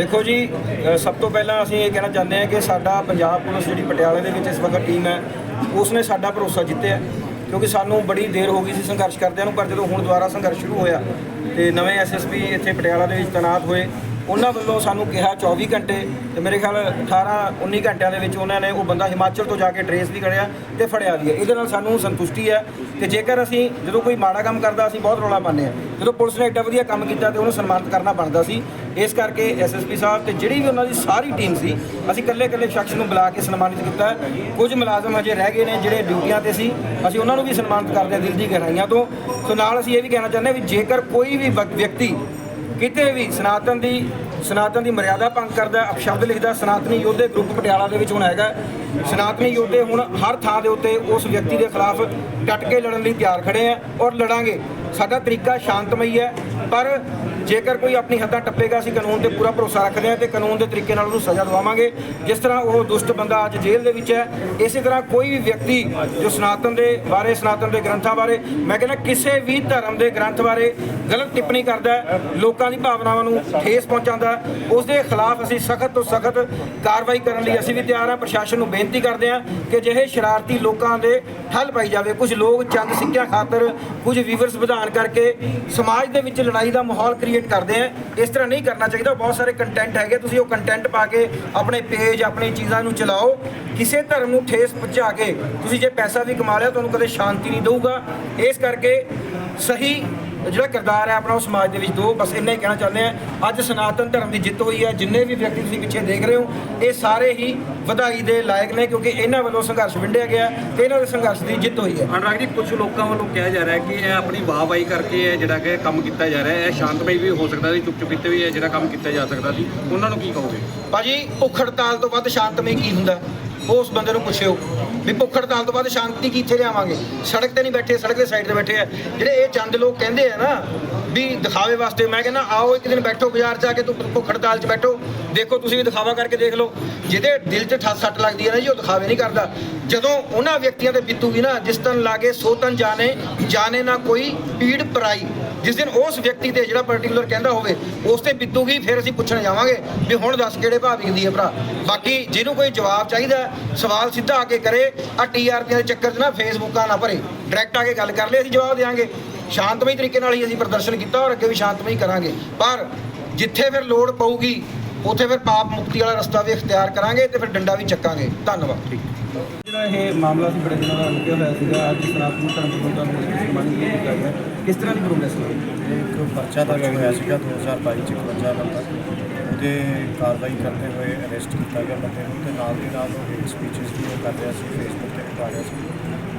ਦੇਖੋ ਜੀ ਸਭ ਤੋਂ ਪਹਿਲਾਂ ਅਸੀਂ ਇਹ ਕਹਿਣਾ ਚਾਹੁੰਦੇ ਹਾਂ ਕਿ ਸਾਡਾ ਪੰਜਾਬ ਪੁਲਿਸ ਜਿਹੜੀ ਪਟਿਆਲੇ ਦੇ ਵਿੱਚ ਇਸ ਵਕਤ ਟੀਮ ਹੈ ਉਸ ਨੇ ਸਾਡਾ ਭਰੋਸਾ ਜਿੱਤਿਆ ਕਿਉਂਕਿ ਸਾਨੂੰ ਬੜੀ ਦੇਰ ਹੋ ਗਈ ਸੀ ਸੰਘਰਸ਼ ਕਰਦਿਆਂ ਨੂੰ, ਪਰ ਜਦੋਂ ਹੁਣ ਦੁਬਾਰਾ ਸੰਘਰਸ਼ ਸ਼ੁਰੂ ਹੋਇਆ ਤੇ ਨਵੇਂ ਐਸਐਸਪੀ ਇੱਥੇ ਪਟਿਆਲਾ ਦੇ ਵਿੱਚ ਤੈਨਾਤ ਹੋਏ, ਉਹਨਾਂ ਵੱਲੋਂ ਸਾਨੂੰ ਕਿਹਾ 24 ਘੰਟੇ ਤੇ ਮੇਰੇ ਖਿਆਲ 18 19 ਘੰਟਿਆਂ ਦੇ ਵਿੱਚ ਉਹਨਾਂ ਨੇ ਉਹ ਬੰਦਾ ਹਿਮਾਚਲ ਤੋਂ ਜਾ ਕੇ ਟਰੇਸ ਵੀ ਕਰਿਆ ਤੇ ਫੜਿਆ ਵੀ ਹੈ। ਇਹਦੇ ਨਾਲ ਸਾਨੂੰ ਸੰਤੁਸ਼ਟੀ ਹੈ ਤੇ ਜੇਕਰ ਅਸੀਂ ਜਦੋਂ ਕੋਈ ਮਾੜਾ ਕੰਮ ਕਰਦਾ, ਅਸੀਂ ਬਹੁਤ ਰੌਲਾ ਪਾਉਂਦੇ ਹਾਂ। ਜਦੋਂ ਪੁਲਿਸ ਨੇ ਐਡਾ ਵਧੀਆ ਕੰਮ ਕੀਤਾ ਤੇ ਉਹਨੂੰ ਸਨਮਾਨਿਤ ਕਰਨਾ ਬਣਦਾ ਸੀ ਇਸ ਕਰਕੇ ਐਸਐਸਪੀ ਸਾਹਿਬ ਤੇ ਜਿਹੜੀ ਵੀ ਉਹਨਾਂ ਦੀ ਸਾਰੀ ਟੀਮ ਸੀ ਅਸੀਂ ਇਕੱਲੇ ਇਕੱਲੇ ਸ਼ਖਸ ਨੂੰ ਬੁਲਾ ਕੇ ਸਨਮਾਨਿਤ ਕੀਤਾ ਕੁਝ ਮੁਲਾਜ਼ਮ ਅਜੇ ਰਹਿ ਗਏ ਨੇ ਜਿਹੜੇ ਡਿਊਟੀਆਂ ਤੇ ਸੀ ਅਸੀਂ ਉਹਨਾਂ ਨੂੰ ਵੀ ਸਨਮਾਨਿਤ ਕਰਦੇ ਹਾਂ ਦਿਲ ਦੀ ਗਹਿਰਾਈਆਂ ਤੋਂ। ਸੋ ਨਾਲ ਅਸੀਂ ਇਹ ਵੀ ਕਹਿਣਾ ਚਾਹੁੰਦੇ ਹਾਂ ਵੀ ਜੇਕਰ ਕੋਈ ਵੀ ਵਿਅਕਤੀ ਕਿਤੇ ਵੀ ਸਨਾਤਨ ਦੀ ਸਨਾਤਨ ਦੀ ਮਰਿਆਦਾ ਭੰਗ ਕਰਦਾ ਹੈ, ਅਪਸ਼ਬਦ ਲਿਖਦਾ ਸਨਾਤਨੀ ਯੋਧੇ ਗਰੁੱਪ ਪਟਿਆਲਾ ਦੇ ਵਿੱਚ ਹੁਣ ਹੈਗਾ ਸਨਾਤਨੀ ਯੋਧੇ ਹੁਣ ਹਰ ਥਾਂ ਦੇ ਉੱਤੇ ਉਸ ਵਿਅਕਤੀ ਦੇ ਖਿਲਾਫ ਡਟ ਕੇ ਲੜਨ ਲਈ ਤਿਆਰ ਖੜੇ ਆ ਔਰ ਲੜਾਂਗੇ। ਸਾਡਾ ਤਰੀਕਾ ਸ਼ਾਂਤਮਈ ਹੈ ਪਰ ਜੇਕਰ ਕੋਈ ਆਪਣੀ ਹੱਦਾਂ ਟੱਪੇਗਾ ਅਸੀਂ ਕਾਨੂੰਨ ਤੇ ਪੂਰਾ ਭਰੋਸਾ ਰੱਖਦੇ ਹਾਂ ਤੇ ਕਾਨੂੰਨ ਦੇ ਤਰੀਕੇ ਨਾਲ ਉਹਨੂੰ ਸਜ਼ਾ ਦਿਵਾਵਾਂਗੇ। ਜਿਸ ਤਰ੍ਹਾਂ ਉਹ ਦੁਸ਼ਟ ਬੰਦਾ ਅੱਜ ਜੇਲ੍ਹ ਦੇ ਵਿੱਚ ਹੈ ਇਸੇ ਤਰ੍ਹਾਂ ਕੋਈ ਵੀ ਵਿਅਕਤੀ ਜੋ ਸਨਾਤਨ ਦੇ ਬਾਰੇ ਸਨਾਤਨ ਦੇ ਗ੍ਰੰਥਾਂ ਬਾਰੇ ਮੈਂ ਕਹਿੰਦਾ ਕਿਸੇ ਵੀ ਧਰਮ ਦੇ ਗ੍ਰੰਥ ਬਾਰੇ ਗਲਤ ਟਿੱਪਣੀ ਕਰਦਾ ਹੈ, ਲੋਕਾਂ ਦੀ ਭਾਵਨਾਵਾਂ ਨੂੰ ਠੇਸ ਪਹੁੰਚਾਉਂਦਾ ਉਸ ਦੇ ਖਿਲਾਫ ਅਸੀਂ ਸਖਤ ਤੋਂ ਸਖਤ ਕਾਰਵਾਈ ਕਰਨ ਲਈ ਅਸੀਂ ਵੀ ਤਿਆਰ ਹਾਂ ਪ੍ਰਸ਼ਾਸਨ ਨੂੰ ਬੇਨਤੀ ਕਰਦੇ ਹਾਂ ਕਿ ਜਿਹੇ ਸ਼ਰਾਰਤੀ ਲੋਕਾਂ ਦੇ ਠੱਲ ਪਾਈ ਜਾਵੇ। ਕੁਝ ਲੋਕ ਚੰਦ ਸਿੱਕਿਆਂ ਖਾਤਰ ਕੁਝ ਵੀਵਰਸ ਵਧਾਉਣ ਕਰਕੇ ਸਮਾਜ ਦੇ ਵਿੱਚ ਲੜਾਈ ਦਾ ਮਾਹੌਲ ਕ੍ਰੀਏਟ ਕਰਦੇ ਆ। ਇਸ ਤਰ੍ਹਾਂ ਨਹੀਂ ਕਰਨਾ ਚਾਹੀਦਾ। ਬਹੁਤ ਸਾਰੇ ਕੰਟੈਂਟ ਹੈਗੇ। ਤੁਸੀਂ ਉਹ ਕੰਟੈਂਟ ਪਾ ਕੇ ਆਪਣੇ ਪੇਜ ਆਪਣੀ ਚੀਜ਼ਾਂ ਨੂੰ ਚਲਾਓ। ਕਿਸੇ ਧਰਮ ਨੂੰ ਠੇਸ ਪਹੁੰਚਾ ਕੇ ਤੁਸੀਂ ਜੇ ਪੈਸਾ ਵੀ ਕਮਾ ਲਿਆ, ਤੁਹਾਨੂੰ ਕਦੇ ਸ਼ਾਂਤੀ ਨਹੀਂ ਦਊਗਾ। ਇਸ ਕਰਕੇ ਸਹੀ ਜਿਹੜਾ ਕਿਰਦਾਰ ਹੈ ਆਪਣਾ ਉਹ ਸਮਾਜ ਦੇ ਵਿੱਚ ਦੋ ਬਸ ਇੰਨਾ ਹੀ ਕਹਿਣਾ ਚਾਹੁੰਦੇ ਆ ਅੱਜ ਸਨਾਤਨ ਧਰਮ ਦੀ ਜਿੱਤ ਹੋਈ ਹੈ। ਜਿੰਨੇ ਵੀ ਵਿਅਕਤੀ ਤੁਸੀਂ ਪਿੱਛੇ ਦੇਖ ਰਹੇ ਹੋ ਇਹ ਸਾਰੇ ਹੀ ਵਧਾਈ ਦੇ ਲਾਇਕ ਨੇ ਕਿਉਂਕਿ ਇਹਨਾਂ ਵੱਲੋਂ ਸੰਘਰਸ਼ ਵਿੰਡਿਆ ਗਿਆ ਤੇ ਇਹਨਾਂ ਦੇ ਸੰਘਰਸ਼ ਦੀ ਜਿੱਤ ਹੋਈ ਹੈ। ਅਨੁਰਾਗ ਜੀ ਕੁਝ ਲੋਕਾਂ ਵੱਲੋਂ ਕਿਹਾ ਜਾ ਰਿਹਾ ਹੈ ਕਿ ਇਹ ਆਪਣੀ ਵਾਹਵਾਈ ਕਰਕੇ ਇਹ ਜਿਹੜਾ ਕਿ ਕੰਮ ਕੀਤਾ ਜਾ ਰਿਹਾ ਹੈ। ਇਹ ਸ਼ਾਂਤਮਈ ਵੀ ਹੋ ਸਕਦਾ ਸੀ ਚੁੱਪ ਚੁਪੀਤੇ ਵੀ ਇਹ ਜਿਹੜਾ ਕੰਮ ਕੀਤਾ ਜਾ ਸਕਦਾ ਸੀ। ਉਹਨਾਂ ਨੂੰ ਕੀ ਕਹੋਗੇ? ਭਾਜੀ ਭੁੱਖ ਹੜਤਾਲ ਤੋਂ ਵੱਧ ਸ਼ਾਂਤਮਈ ਕੀ ਹੁੰਦਾ? ਉਸ ਬੰਦੇ ਨੂੰ ਪੁੱਛਿਓ। ਵੀ ਭੁੱਖ ਹੜਤਾਲ ਤੋਂ ਬਾਅਦ ਸ਼ਾਂਤੀ ਕਿੱਥੇ ਲਿਆਵਾਂਗੇ? ਸੜਕ ਤੇ ਨਹੀਂ ਬੈਠੇ, ਸੜਕ ਦੇ ਸਾਈਡ ਤੇ ਬੈਠੇ ਆ। ਜਿਹੜੇ ਇਹ ਚੰਦ ਲੋਕ ਕਹਿੰਦੇ ਆ ਨਾ ਵੀ ਦਿਖਾਵੇ ਵਾਸਤੇ ਮੈਂ ਕਹਿੰਦਾ, ਆਓ ਇੱਕ ਦਿਨ ਬੈਠੋ ਬਾਜ਼ਾਰ 'ਚ ਆ ਕੇ ਤੂੰ ਭੁੱਖ ਹੜਤਾਲ 'ਚ ਬੈਠੋ। ਦੇਖੋ ਤੁਸੀਂ ਵੀ ਦਿਖਾਵਾ ਕਰਕੇ ਦੇਖ ਲਓ। ਜਿਹਦੇ ਦਿਲ 'ਚ ਠੱਸ ਸੱਟ ਲੱਗਦੀ ਹੈ ਨਾ ਜੀ, ਉਹ ਦਿਖਾਵੇ ਨਹੀਂ ਕਰਦਾ। ਜਦੋਂ ਉਹਨਾਂ ਵਿਅਕਤੀਆਂ ਤੇ ਬੀਤੂਗੀ ਨਾ, ਜਿਸ ਤਨ ਲਾਗੇ ਸੋ ਤਨ ਜਾਣੇ ਜਾਣੇ ਨਾ ਕੋਈ ਪੀੜ ਪਰਾਈ। ਜਿਸ ਦਿਨ ਉਸ ਵਿਅਕਤੀ ਤੇ ਜਿਹੜਾ ਪਾਰਟਿਕੂਲਰ ਕਹਿੰਦਾ ਹੋਵੇ, ਉਸ ਤੇ ਬਿੱਤੂਗੀ, ਫਿਰ ਅਸੀਂ ਪੁੱਛਣ ਜਾਵਾਂਗੇ ਵੀ ਹੁਣ ਦੱਸ ਕਿਹੜੇ ਭਾਅ ਵਿਕਦੀ ਹੈ ਭਰਾ। ਬਾਕੀ ਜਿਹਨੂੰ ਕੋਈ ਜਵਾਬ ਚਾਹੀਦਾ, ਸਵਾਲ ਸਿੱਧਾ ਆ ਕੇ ਕਰੇ ਆ ਟੀਆਰਪੀ ਦੇ ਚੱਕਰ 'ਚ ਨਾ ਫੇਸਬੁੱਕਾਂ ਨਾ ਭਰੇ। ਡਾਇਰੈਕਟ ਆ ਕੇ ਗੱਲ ਕਰ ਲੈ ਅਸੀਂ ਜਵਾਬ ਦੇਵਾਂਗੇ। ਸ਼ਾਂਤਮਈ ਤਰੀਕੇ ਨਾਲ ਹੀ ਅਸੀਂ ਪ੍ਰਦਰਸ਼ਨ ਕੀਤਾ ਔਰ ਅੱਗੇ ਵੀ ਸ਼ਾਂਤਮਈ ਕਰਾਂਗੇ। ਪਰ ਜਿੱਥੇ ਫਿਰ ਲੋੜ ਪਊਗੀ ਉੱਥੇ ਫਿਰ ਪਾਪ ਮੁਕਤੀ ਵਾਲਾ ਰਸਤਾ ਵੀ ਇਖਤਿਆਰ ਕਰਾਂਗੇ ਤੇ ਫਿਰ ਡੰਡਾ ਵੀ ਚੱਕਾਂਗੇ। ਧੰਨਵਾਦ। ਜਿਹੜਾ ਇਹ ਮਾਮਲਾ ਸੀ ਬੜੇ ਦਿਨਾਂ ਦਾ ਲੱਗਿਆ ਹੋਇਆ ਸੀਗਾ। ਅੱਜ ਸਨਾਤਨ ਧਰਮ ਪ੍ਰਬੰਧਾਂ ਨੂੰ ਸਨਮਾਨਿਤ ਕੀਤਾ ਗਿਆ ਕਿਸ ਤਰ੍ਹਾਂ ਦੀ ਪ੍ਰੋਗਰੈਸ ਹੋਈ ਇੱਕ ਪਰਚਾ ਦਰਜ ਹੋਇਆ ਸੀਗਾ 2022 ਚ 51 ਨੰਬਰ ਉਹਦੇ ਕਾਰਵਾਈ ਕਰਦੇ ਹੋਏ ਅਰੈਸਟ ਕੀਤਾ ਗਿਆ ਬੰਦੇ ਨੂੰ ਤੇ ਨਾਲ ਦੀ ਨਾਲ ਉਹ ਸਪੀਚਸ ਵੀ ਉਹ ਕਰ ਰਿਹਾ ਸੀ ਫੇਸਬੁੱਕ ਤੇ ਪਾ ਰਿਹਾ ਸੀ।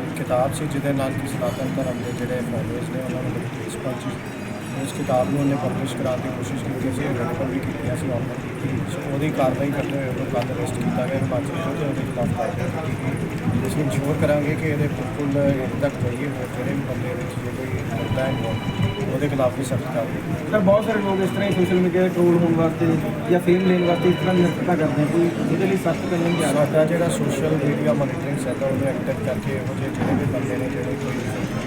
ਇੱਕ ਕਿਤਾਬ ਸੀ ਜਿਹਦੇ ਨਾਲ ਕਿ ਸਨਾਤਨ ਧਰਮ ਦੇ ਜਿਹੜੇ ਫੋਲੋਅਰਸ ਨੇ ਉਹਨਾਂ ਨੂੰ ਬੜੀ ਠੇਸ ਪਹੁੰਚੀ। ਉਸ ਕਿਤਾਬ ਨੂੰ ਉਹਨੇ ਪਬਲਿਸ਼ ਕਰਾਉਣ ਦੀ ਕੋਸ਼ਿਸ਼ ਕੀਤੀ ਸੀ ਅਵੇਲੇਬਲ ਵੀ ਕੀਤੀਆਂ ਸੀ ਆਨਲਾਈਨ ਸੋ ਉਹਦੀ ਕਾਰਵਾਈ ਕਰਦੇ ਹੋਏ ਉਹਨੂੰ ਕੱਲ੍ਹ ਅਰੈਸਟ ਕੀਤਾ ਗਿਆ ਹਿਮਾਚਲ ਤੋਂ ਤੇ ਉਹਦੇ ਖਿਲਾਫ ਕਾਰਵਾਈ ਕੀਤੀ ਗਈ। ਅਸੀਂ ਇੰਸ਼ੋਰ ਕਰਾਂਗੇ ਕਿ ਇਹਦੇ ਬਿਲਕੁਲ ਜਾਈਏ ਹੋਰ ਜਿਹੜੇ ਬੰਦੇ ਵਿੱਚ ਜੇ ਕੋਈ ਮੁੱਦਾ ਹੈ ਉਹਦੇ ਖਿਲਾਫ ਵੀ ਸਖਤ ਕਾਰਵਾਈ ਸਰ ਬਹੁਤ ਸਾਰੇ ਲੋਕ ਇਸ ਤਰ੍ਹਾਂ ਹੀ ਸੋਸ਼ਲ ਮੀਡੀਆ ਤੇ ਟ੍ਰੋਲ ਹੋਣ ਵਾਸਤੇ ਜਾਂ ਫੇਮ ਲੈਣ ਵਾਸਤੇ ਇਸ ਤਰ੍ਹਾਂ ਦੀ ਹਰਕਤਾਂ ਕਰਦੇ ਕੋਈ ਇਹਦੇ ਲਈ ਸਖਤ ਕਾਨੂੰਨ ਹੈ ਸਾਡਾ ਜਿਹੜਾ ਸੋਸ਼ਲ ਮੀਡੀਆ ਮੋਨੀਟਰਿੰਗ ਸੈੱਲ ਉਹਨੂੰ ਐਕਟਿਵ ਕਰਕੇ ਜਿਹੇ ਜਿਹੜੇ ਵੀ ਬੰਦੇ ਨੇ ਜਿਹੜੇ ਕੋਈ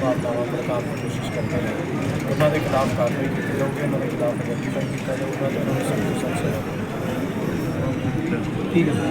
ਭਾਵਨਾਵਾਂ ਦੀ ਕੋਸ਼ਿਸ਼ ਕਰਦੇ ਨੇ ਉਹਨਾਂ ਦੇ ਖਿਲਾਫ ਕਾਰਵਾਈ ਕੀਤੀ ਜਾਊਗੀ, ਉਹਨਾਂ ਦੇ ਖਿਲਾਫ ਆਈਡੈਂਟੀਫਾਈ ਕੀਤਾ ਜਾਊਗਾ ਤੇ ਉਹਨਾਂ ਨੂੰ ਸਖਤ ਸਖਤ ਠੀਕ ਹੈ